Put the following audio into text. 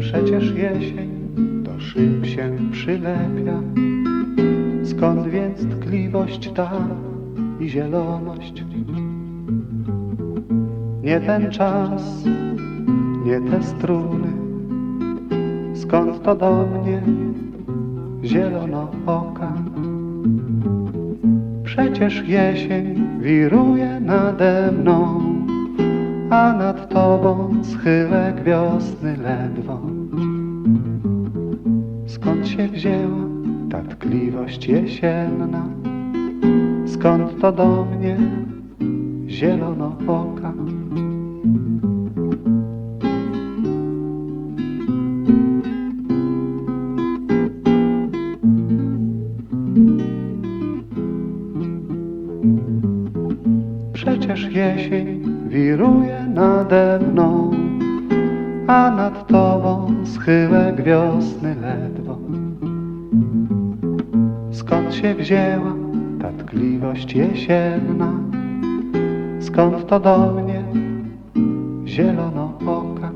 Przecież jesień do szyb się przylepia. Skąd więc tkliwość ta i zieloność? Nie ten czas, nie te struny. Skąd to do mnie zielono oka? Przecież jesień wiruje nade mną, a nad tobą schyłek wiosny ledwo. Skąd się wzięła ta tkliwość jesienna? Skąd to do mnie zielono oka? Przecież jesień wiruje nade mną, a nad tobą schyłek wiosny ledwo. Skąd się wzięła ta tkliwość jesienna? Skąd to do mnie zielono oka?